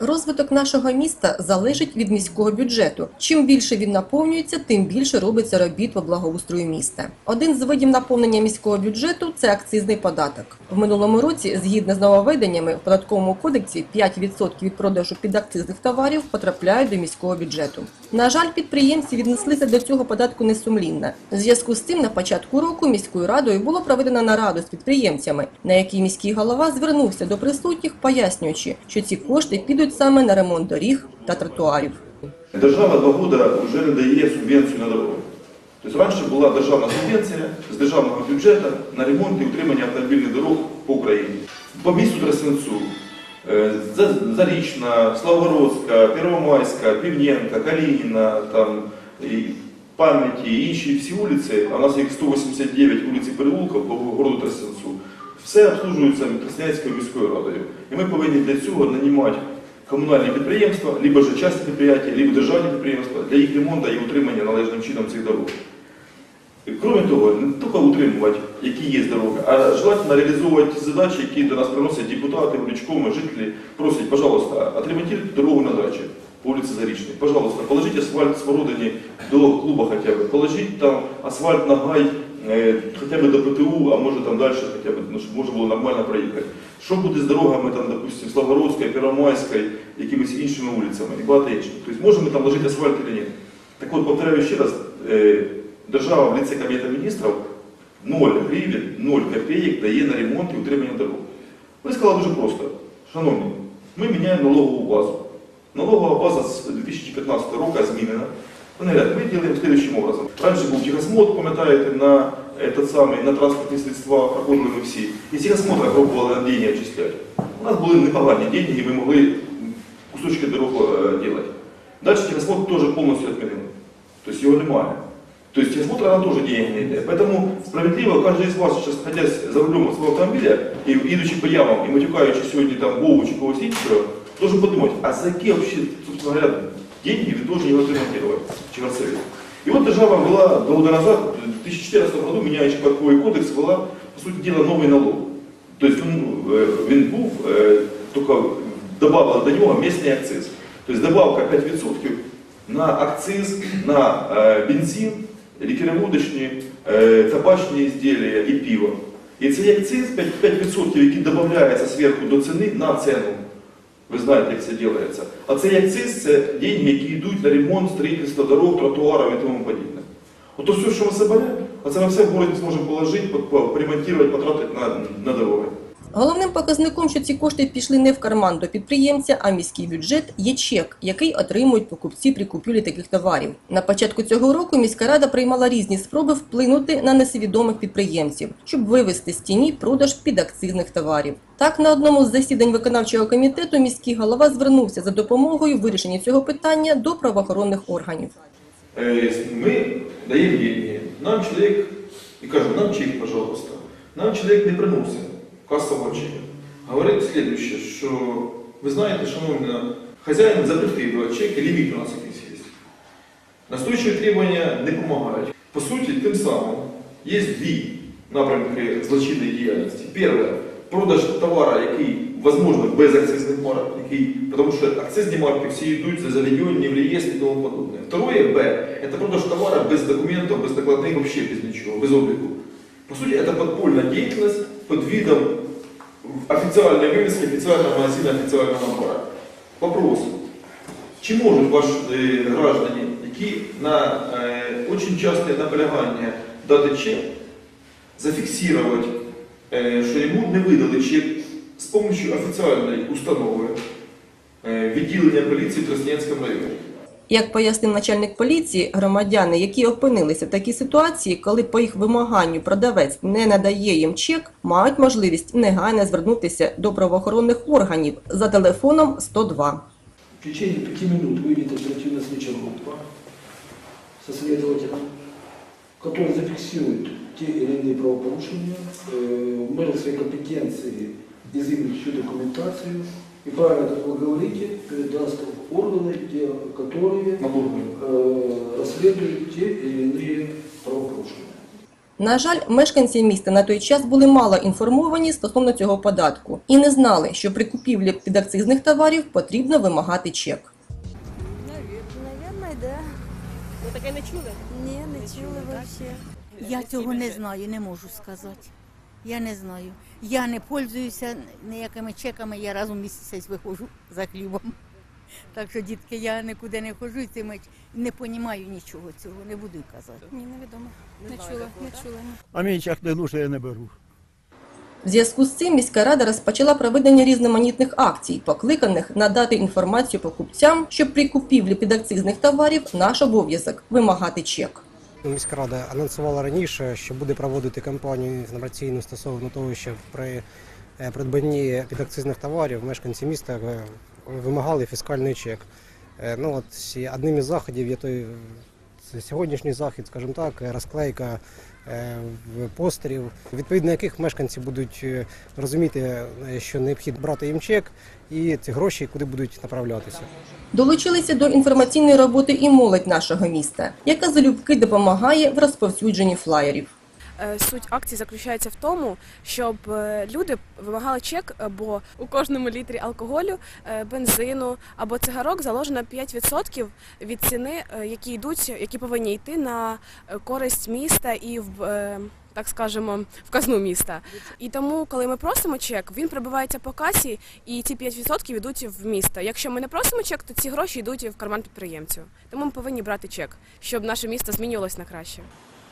Розвиток нашого міста залежить від міського бюджету. Чим більше він наповнюється, тим більше робиться робіт по благоустрою міста. Один з видів наповнення міського бюджету це акцизний податок. В минулому році, згідно з нововведеннями, в податковому кодексі 5% від продажу підакцизних товарів потрапляють до міського бюджету. На жаль, підприємці віднеслися до цього податку несумлінно. В зв'язку з цим на початку року міською радою було проведено нараду з підприємцями, на якій міський голова звернувся до присутніх, пояснюючи, що ці кошти підуть саме на ремонт доріг та тротуарів. Держава два роки вже не дає субвенцію на дороги. Тобто раніше була державна субвенція з державного бюджету на ремонт і утримання автомобільних дорог по Україні. По місту Трасенцу, е, Зарічна, Славгородська, Первомайська, Півненка, Калініна, там, і пам'яті, інші всі вулиці, а у нас їх 189 вулиць переулків по городу Трасенцу, все обслужується Тростянецькою міською радою. І ми повинні для цього нанімати комунальні підприємства, либо ж частні підприємства, либо державні підприємства для їх ремонту і утримання належним чином цих дорог. Кроме того, не тільки утримувати, які є дороги, а желательно реалізовувати ті задачі, які до нас приносять депутати, уличкоми, жителі. Просять, пожалуйста, отремонтируйте дорогу на даче по вулиці Зарічній. Пожалуйста, положіть асфальт Смородині до клуба хоча б. Положіть там асфальт на гай хоча б до ПТУ, а може там далі хоча б, ну, щоб можна було нормально проїхати. Що буде з дорогами, там, допустим, Славгородської, Первомайської, якимись іншими вулицями і багато інших. Тобто можемо ми там ложити асфальт чи ні. Так от, повторяю ще раз, е, держава в лице Кабінету міністрів 0 гривень, 0 копійок дає на ремонт і утримання дорог. Ви сказали дуже просто. Шановні, ми міняємо налогову базу. Налогова база з 2015 року змінена. Вони говорять, ми ділимо слідчим образом. Раніше був техосмотр, пам'ятаєте, на, этот самий, на транспортні средства проходили ми всі. І з техосмотра пробували на деньги очисляти. У нас були непогані деньги, і ми могли кусочки дорог е, робити. Далі техосмотр теж повністю відмінили. Тобто його немає. То есть техосмотр она тоже денег не идет. Поэтому справедливо каждый из вас сейчас, находясь за рулем своего автомобиля, и идучи по ямам, и матюкаючи сегодня там Вову чи когось іншого, должен подумать, а за какие вообще, собственно говоря, деньги вы должны его отремонтировать, Чеварцеве. И вот держава ввела два года назад, в 2014 году, меняющий податковый кодекс, ввела, по сути дела, новый налог. То есть він, е, він був, е, тільки додавали до нього місний акциз. Тобто добавка 5% на акциз на е, бензин, лікероводочні, е, табачні ізділля і пиво. І цей акциз 5%, 5% який додається зверху до ціни на ціну. Ви знаєте, як це робиться. А цей акциз це деньги, які йдуть на ремонт, строительство дорог, тротуарів і тому подібне. Ото все, що ми себе, а це ми все в городі зможемо положити, по- по- поремонтувати, потратити на, на дороги. Головним показником, що ці кошти пішли не в карман до підприємця, а міський бюджет, є чек, який отримують покупці при купівлі таких товарів. На початку цього року міська рада приймала різні спроби вплинути на несвідомих підприємців, щоб вивести з тіні продаж підакцизних товарів. Так, на одному з засідань виконавчого комітету міський голова звернувся за допомогою в вирішенні цього питання до правоохоронних органів. Э, Мы даем нам человек, и кажем, нам чек, пожалуйста. Нам человек не приносит кассового чека. Говорит следующее, що ви знаєте, шановні, хазяїн запретив давати чек, і ліміт у нас якийсь є. Настойчиві требування не допомагають. По суті, тим самим є дві напрямки злочинної діяльності. Перше, продаж товара, який, возможно, без акцизних марок, який, тому що акцизні марки всі йдуть за заведені в реєстрі і тому подобне. Второе, Б, это продаж товара без документов, без накладных, вообще без ничего, без облику. По сути, это подпольная деятельность под видом официальной вывески, официального магазина, официального набора. Вопрос. Чи можуть ваші е, граждані, які на е, очень часте наполягання дати чек, зафіксувати, е, що йому не видали чек з допомогою офіційної установи е, відділення поліції в Тростянецькому районі? Як пояснив начальник поліції, громадяни, які опинилися в такій ситуації, коли по їх вимаганню продавець не надає їм чек, мають можливість негайно звернутися до правоохоронних органів за телефоном 102. В течение пяти минут выйдет оперативно-следственная группа со следователем, который зафиксирует те или иные правопорушения, э, в меру своей компетенции изымет всю документацию и правильно, как вы говорите, передаст в органы, те, которые Налогові. э, расследуют те или иные правопорушения. На жаль, мешканці міста на той час були мало інформовані стосовно цього податку і не знали, що при купівлі підакцизних товарів потрібно вимагати чек. Наверное, да. Ви таке не чули? Ні, не чули вообще. Я цього не знаю, не можу сказати. Я не знаю. Я не пользуюся ніякими чеками, я раз у місяць виходжу за хлібом. Так що, дітки, я нікуди не ходжу і не розумію нічого цього, не буду казати. Ні, невідомо. Не чула, не чула. А мій чек не ну, я не беру. В зв'язку з цим міська рада розпочала проведення різноманітних акцій, покликаних надати інформацію покупцям, що при купівлі підакцизних товарів наш обов'язок вимагати чек. Міська рада анонсувала раніше, що буде проводити кампанію інформаційну стосовно того, що при е, придбанні підакцизних товарів мешканці міста е, вимагали фіскальний чек. Е, Ну от одним із заходів є той сьогоднішній захід, скажімо так, е, розклейка е, постерів, відповідно яких мешканці будуть розуміти, що необхідно брати їм чек і ці гроші куди будуть направлятися. Долучилися до інформаційної роботи і молодь нашого міста, яка залюбки допомагає в розповсюдженні флаєрів. Е, Суть акції заключається в тому, щоб е, люди вимагали чек, е, бо у кожному літрі алкоголю, бензину або цигарок заложено 5% від ціни, які йдуть, які повинні йти на користь міста і в. Так скажемо, в казну міста. І тому, коли ми просимо чек, він прибувається по касі, і ці 5% йдуть в місто. Якщо ми не просимо чек, то ці гроші йдуть в карман підприємцю. Тому ми повинні брати чек, щоб наше місто змінювалось на краще.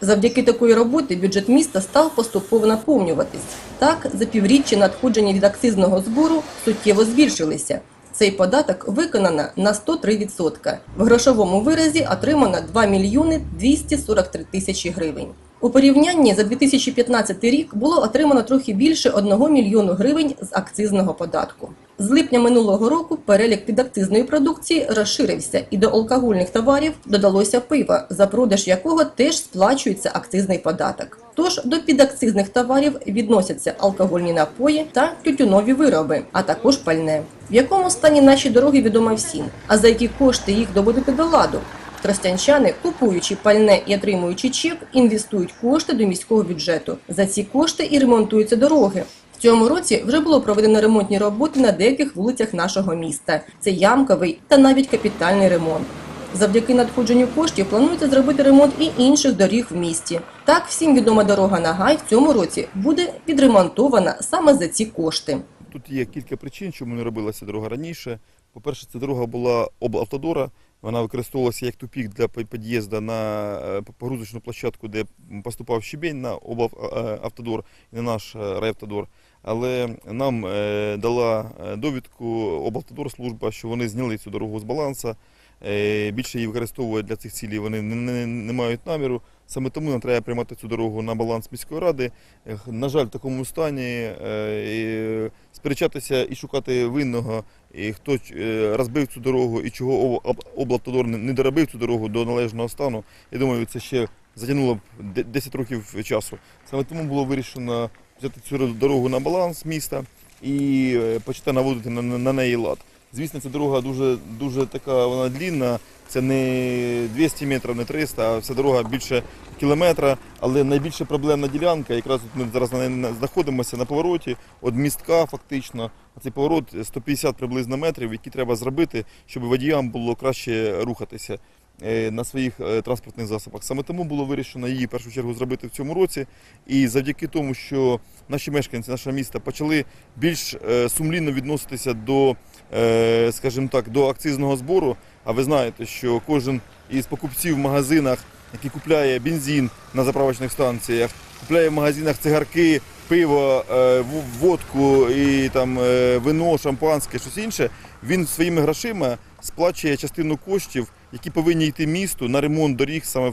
Завдяки такої роботи бюджет міста став поступово наповнюватись. Так, за півріччя надходження від акцизного збору суттєво збільшилися. Цей податок виконано на 103%. В грошовому виразі отримано 2 мільйони 243 тисячі гривень. У порівнянні за 2015 рік було отримано трохи більше 1 мільйону гривень з акцизного податку. З липня минулого року перелік підакцизної продукції розширився і до алкогольних товарів додалося пиво, за продаж якого теж сплачується акцизний податок. Тож до підакцизних товарів відносяться алкогольні напої та тютюнові вироби, а також пальне. В якому стані наші дороги відомо всім, а за які кошти їх доводити до ладу. Тростянчани, купуючи пальне і отримуючи чек, інвестують кошти до міського бюджету. За ці кошти і ремонтуються дороги. Цьому році вже було проведено ремонтні роботи на деяких вулицях нашого міста. Це ямковий та навіть капітальний ремонт. Завдяки надходженню коштів планується зробити ремонт і інших доріг в місті. Так, всім відома дорога на Гай в цьому році буде підремонтована саме за ці кошти. Тут є кілька причин, чому не робилася дорога раніше. По-перше, ця дорога була облавтодора. Вона використовувалася як тупік для під'їзду на е, погрузочну площадку, де поступав щебень на облавтодор і на наш е, райавтодор. Але нам е, дала е, довідку облавтодор служба, що вони зняли цю дорогу з балансу. Е, Більше її використовувати для цих цілей вони не мають наміру. Саме тому нам треба приймати цю дорогу на баланс міської ради. На жаль, в такому стані е, сперечатися і шукати винного, і хто е, розбив цю дорогу і чого об- об- облавтодор не доробив цю дорогу до належного стану. Я думаю, це ще затягнуло б де- 10 років часу. Саме тому було вирішено взяти цю дорогу на баланс міста і е, почати наводити на, на, на неї лад. Звісно, ця дорога дуже, дуже така вона длінна. Це не 200 метрів, не 300, а вся дорога більше кілометра. Але найбільша проблемна ділянка, якраз тут ми зараз знаходимося на повороті, від містка фактично. Цей поворот 150 приблизно метрів, які треба зробити, щоб водіям було краще рухатися на своїх е, транспортних засобах. Саме тому було вирішено її в першу чергу зробити в цьому році. І завдяки тому, що наші мешканці, наше місто почали більш е, сумлінно відноситися до, е, скажімо так, до акцизного збору. А ви знаєте, що кожен із покупців в магазинах, який купляє бензин на заправочних станціях, купляє в магазинах цигарки, пиво, е, водку і там е, вино, шампанське, щось інше, він своїми грошима сплачує частину коштів, які повинні йти місту на ремонт доріг саме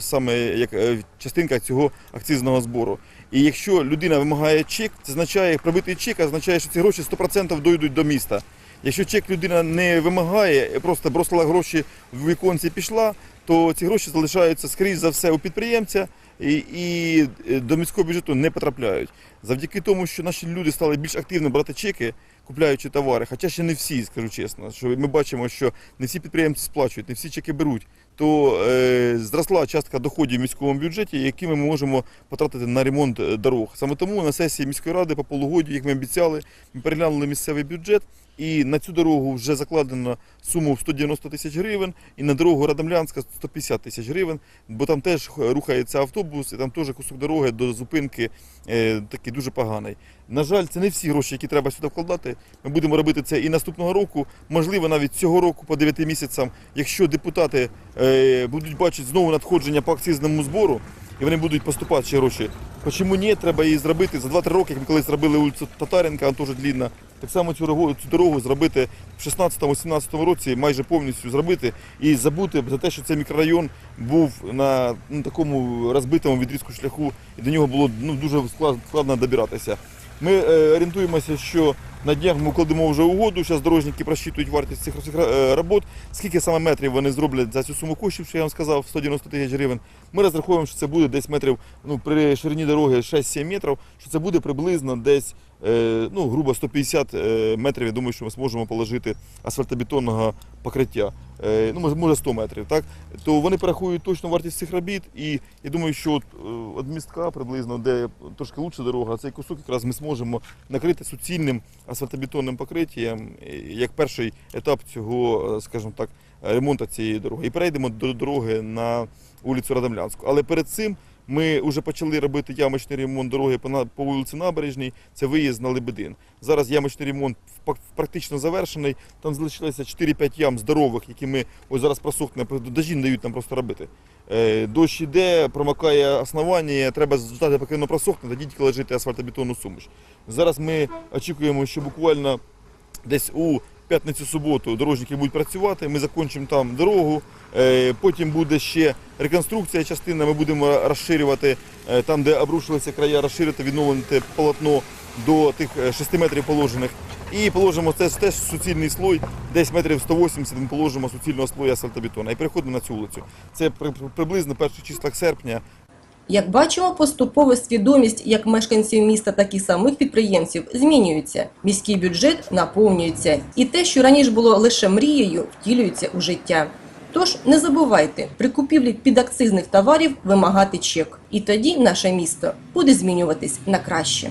саме як е, частинка цього акцизного збору. І якщо людина вимагає чек, це означає пробитий чек, означає, що ці гроші 100% дойдуть до міста. Якщо чек людина не вимагає, просто бросила гроші в віконці і пішла, то ці гроші залишаються скрізь за все у підприємця і, і е, до міського бюджету не потрапляють. Завдяки тому, що наші люди стали більш активно брати чеки, купляючи товари, хоча ще не всі, скажу чесно, що ми бачимо, що не всі підприємці сплачують, не всі чеки беруть. то е, зросла частка доходів в міському бюджеті, які ми можемо потратити на ремонт е, дорог. Саме тому на сесії міської ради по полугоді, як ми обіцяли, ми переглянули місцевий бюджет. І на цю дорогу вже закладено суму в 190 тисяч гривень, і на дорогу Радомлянська 150 тисяч гривень, бо там теж рухається автобус, і там теж кусок дороги до зупинки е, такий дуже поганий. На жаль, це не всі гроші, які треба сюди вкладати. Ми будемо робити це і наступного року, можливо, навіть цього року по 9 місяцям, якщо депутати е, будуть бачити знову надходження по акцизному збору, і вони будуть поступати ще гроші. Чому ні, треба її зробити за 2-3 роки, як ми колись зробили вулицю Татаренка, вона теж длінна. Так само цю дорогу, цю дорогу зробити в 16-17 році, майже повністю зробити і забути за те, що цей мікрорайон був на ну, такому розбитому відрізку шляху, і до нього було ну, дуже складно добиратися. Ми е, орієнтуємося, що на днях ми укладемо вже угоду. Зараз дорожники просчитують вартість цих е, робот. Скільки саме метрів вони зроблять за цю суму коштів, що я вам сказав, 190 тисяч гривень. Ми розраховуємо, що це буде десь метрів ну, при ширині дороги 6-7 метрів, що це буде приблизно десь ну, грубо 150 е, метрів. Я думаю, що ми зможемо положити асфальтобетонного покриття. Е, ну, може, може 100 метрів, так? То вони порахують точну вартість цих робіт, і я думаю, що от, е, від містка приблизно, де трошки лучша дорога, цей кусок якраз ми зможемо накрити суцільним асфальтобетонним покриттям, е, як перший етап цього, е, скажімо так, ремонту цієї дороги. І перейдемо до дороги на вулицю Радомлянську. Але перед цим ми вже почали робити ямочний ремонт дороги по, вулиці Набережній, це виїзд на Лебедин. Зараз ямочний ремонт практично завершений. Там залишилося 4-5 ям здорових, які ми ось зараз просохне, дожі не дають нам просто робити. Е, Дощ іде, промокає основання, треба ждати, поки воно просохне, тоді тільки ложити асфальтобетонну суміш. Зараз ми очікуємо, що буквально десь у п'ятницю-суботу дорожники будуть працювати, ми закінчимо там дорогу, е, потім буде ще реконструкція частина, ми будемо розширювати е, там, де обрушилися края, розширити, відновити полотно до тих 6 метрів положених. І положимо це теж суцільний слой, десь метрів 180 ми положимо суцільного слою асфальтобетону. І переходимо на цю вулицю. Це при- при- приблизно перших числах серпня. Як бачимо, поступово свідомість як мешканців міста, так і самих підприємців змінюється. Міський бюджет наповнюється, і те, що раніше було лише мрією, втілюється у життя. Тож не забувайте при купівлі підакцизних товарів вимагати чек, і тоді наше місто буде змінюватись на краще.